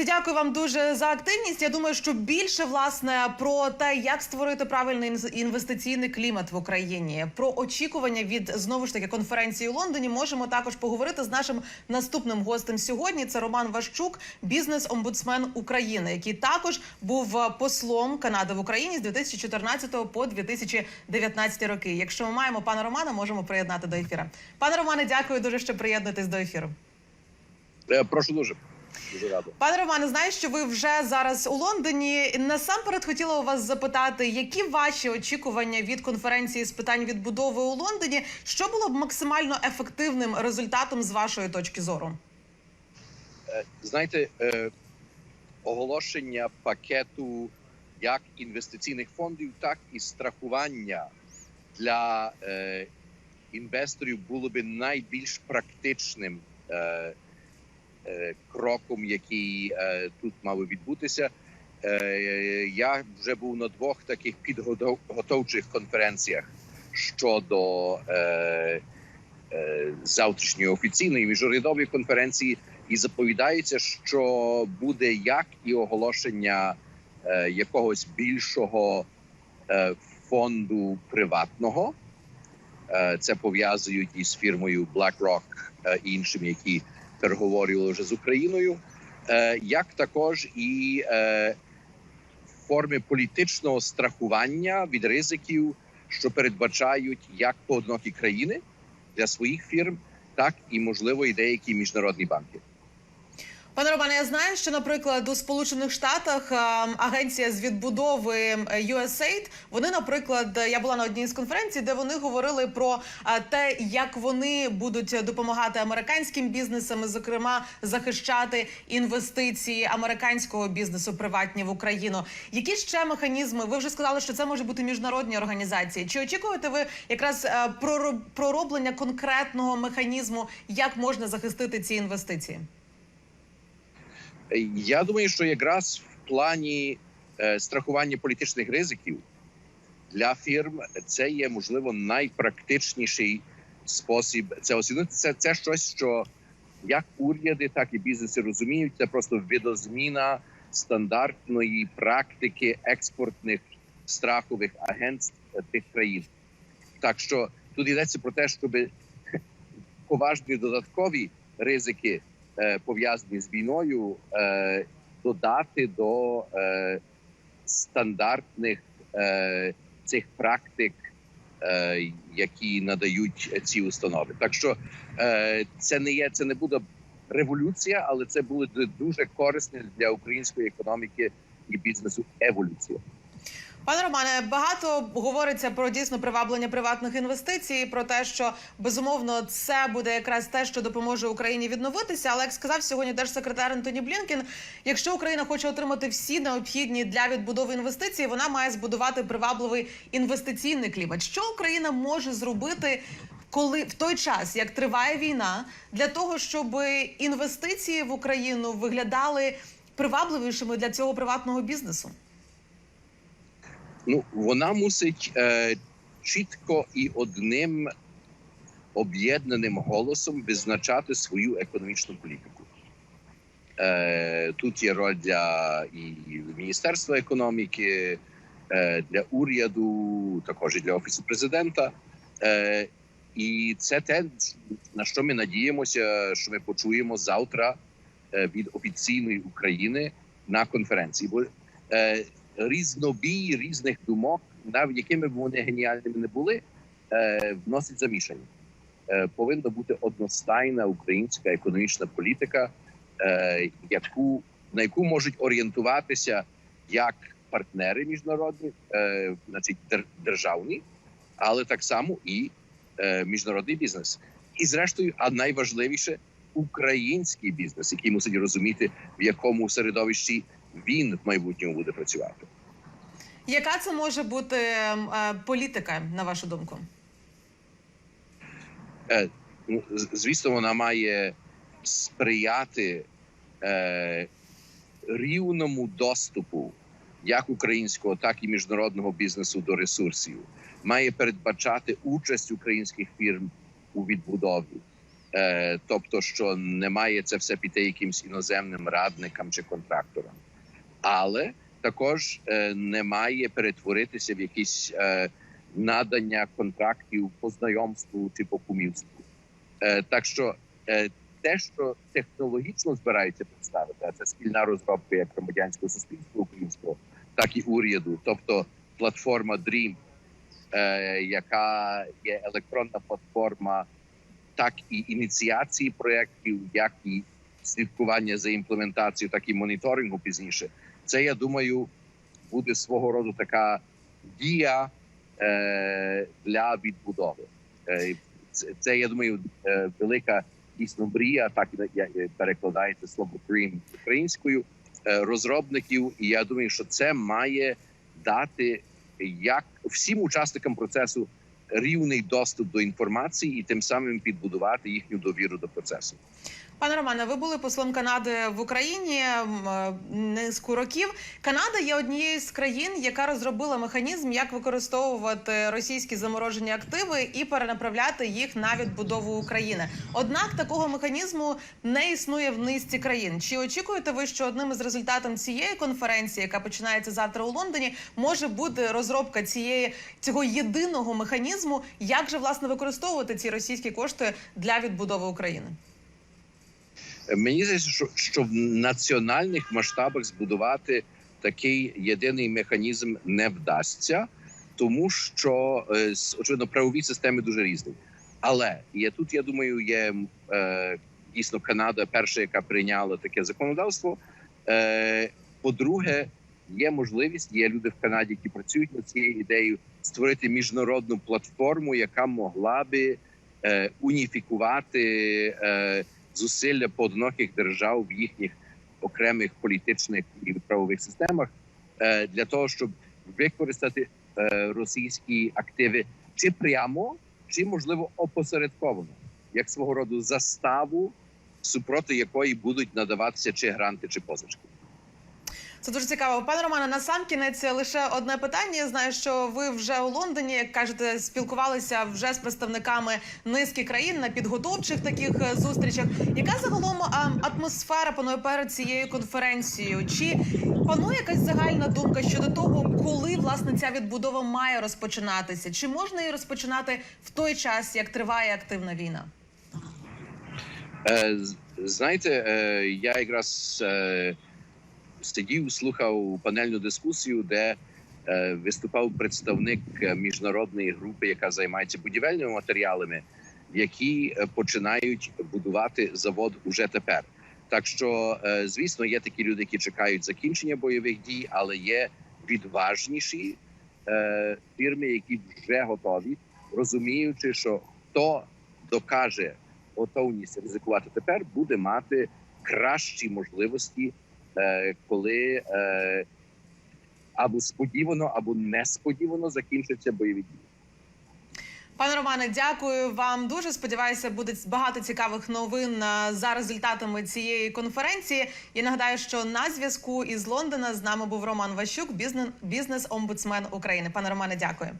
Друзі, дякую вам дуже за активність. Я думаю, що більше власне про те, як створити правильний інвестиційний клімат в Україні, про очікування від знову ж таки конференції у Лондоні, можемо також поговорити з нашим наступним гостем сьогодні. Це Роман Ващук, бізнес-омбудсмен України, який також був послом Канади в Україні з 2014 по 2019 роки. Якщо ми маємо пана Романа, можемо приєднати до ефіру. Пане Романе, дякую дуже, що приєднуєтесь до ефіру. Е, Прошу дуже. Дуже радий. Пане Романе, знаю, що ви вже зараз у Лондоні. Насамперед хотіла у вас запитати, які ваші очікування від конференції з питань відбудови у Лондоні? Що було б максимально ефективним результатом з вашої точки зору? Е, Знаєте, е, оголошення пакету як інвестиційних фондів, так і страхування для е, інвесторів було би найбільш практичним кроком, який е, тут мав відбутися. Е, я вже був на двох таких підготовчих конференціях щодо е, е, завтрашньої офіційної міжурядової конференції, і заповідається, що буде як і оголошення е, якогось більшого е, фонду приватного. Е, це пов'язують із фірмою BlackRock е, і іншими, які переговорювали вже з Україною, е, як також і в форми політичного страхування від ризиків, що передбачають як поодинокі країни для своїх фірм, так і можливо і деякі міжнародні банки. Пане Романе, я знаю, що, наприклад, у Сполучених Штатах е, агенція з відбудови е, USAID, вони, наприклад, я була на одній з конференцій, де вони говорили про е, те, як вони будуть допомагати американським бізнесам, зокрема, захищати інвестиції американського бізнесу приватні в Україну. Які ще механізми? Ви вже сказали, що це може бути міжнародні організації. Чи очікуєте ви якраз е, пророблення конкретного механізму, як можна захистити ці інвестиції? Я думаю, що якраз в плані е, страхування політичних ризиків для фірм це є можливо найпрактичніший спосіб це освідомити. Це, це щось, що як уряди, так і бізнеси розуміють. Це просто видозміна стандартної практики експортних страхових агентств е, тих країн. Так що тут йдеться про те, щоб поважні додаткові ризики пов'язані з війною, е, додати до е, стандартних е, цих практик, е, які надають ці установи. Так що е, це не є, це не буде революція, але це буде дуже корисно для української економіки і бізнесу. Еволюція. Пане Романе, багато говориться про дійсно приваблення приватних інвестицій, про те, що безумовно це буде якраз те, що допоможе Україні відновитися. Але як сказав сьогодні держсекретар Антоні Блінкен, якщо Україна хоче отримати всі необхідні для відбудови інвестиції, вона має збудувати привабливий інвестиційний клімат. Що Україна може зробити? Коли в той час, як триває війна, для того, щоб інвестиції в Україну виглядали привабливішими для цього приватного бізнесу? Ну вона мусить е, чітко і одним об'єднаним голосом визначати свою економічну політику. Е, тут є роль для і Міністерства економіки, е, для уряду, також і для офісу президента. Е, і це те, на що ми надіємося, що ми почуємо завтра е, від офіційної України на конференції. Бо е, різнобій різних думок, навіть якими б вони геніальними не були, е, вносить замішання. Е, повинна бути одностайна українська економічна політика, е, яку на яку можуть орієнтуватися як партнери міжнародні, значить дер- державні, але так само і міжнародний бізнес. І зрештою, а найважливіше український бізнес, який мусить розуміти, в якому середовищі він в майбутньому буде працювати. Яка це може бути ем, е, політика, на вашу думку? Е, ну, звісно, вона має сприяти е, рівному доступу як українського, так і міжнародного бізнесу до ресурсів. Має передбачати участь українських фірм у відбудові. Тобто, що не має це все піти якимсь іноземним радникам чи контракторам, але також е, не має перетворитися в якісь е, надання контрактів по знайомству чи по кумівству. Е, так що те, що технологічно збираються представити, а це спільна розробка як громадянського суспільства українського, так і уряду, тобто платформа DREAM, яка є електронна платформа, так і ініціації проєктів, як і слідкування за імплементацією, так і моніторингу пізніше. Це я думаю буде свого роду така дія е, для відбудови. Е, це, я думаю, е, велика дійсно мрія, так перекладається слово «dream» українською е, розробників. І я думаю, що це має дати як всім учасникам процесу рівний доступ до інформації і тим самим підбудувати їхню довіру до процесу. Пане Романе, ви були послом Канади в Україні е, низку років. Канада є однією з країн, яка розробила механізм, як використовувати російські заморожені активи і перенаправляти їх на відбудову України. Однак такого механізму не існує в низці країн. Чи очікуєте ви, що одним із результатів цієї конференції, яка починається завтра у Лондоні, може бути розробка цієї цього єдиного механізму, як же власне використовувати ці російські кошти для відбудови України? Мені здається, що, що в національних масштабах збудувати такий єдиний механізм не вдасться, тому що е, очевидно правові системи дуже різні. Але є тут, я думаю, є е, дійсно Канада перша, яка прийняла таке законодавство. Е, по-друге, є можливість, є люди в Канаді, які працюють над цією ідеєю, створити міжнародну платформу, яка могла би е, уніфікувати. Е, зусилля поодиноких держав в їхніх окремих політичних і правових системах е, для того, щоб використати е, російські активи чи прямо, чи можливо опосередковано, як свого роду заставу, супроти якої будуть надаватися чи гранти, чи позички. Це дуже цікаво. Пане Романе, на сам кінець лише одне питання. Я знаю, що ви вже у Лондоні, як кажете, спілкувалися вже з представниками низки країн на підготовчих таких е, зустрічах. Яка загалом атмосфера панує перед цією конференцією? Чи панує якась загальна думка щодо того, коли власне ця відбудова має розпочинатися? Чи можна її розпочинати в той час, як триває активна війна? Е, знаєте, е, я якраз е, сидів, слухав панельну дискусію, де е, виступав представник міжнародної групи, яка займається будівельними матеріалами, які е, починають будувати завод уже тепер. Так що, е, звісно, є такі люди, які чекають закінчення бойових дій, але є відважніші фірми, які вже готові, розуміючи, що хто докаже готовність ризикувати тепер, буде мати кращі можливості, коли е, або сподівано, або несподівано закінчаться бойові дії. Пане Романе, дякую вам дуже. Сподіваюся, буде багато цікавих новин е, за результатами цієї конференції. Я нагадаю, що на зв'язку із Лондона з нами був Роман Ващук, бізнес- бізнес-омбудсмен України. Пане Романе, дякую.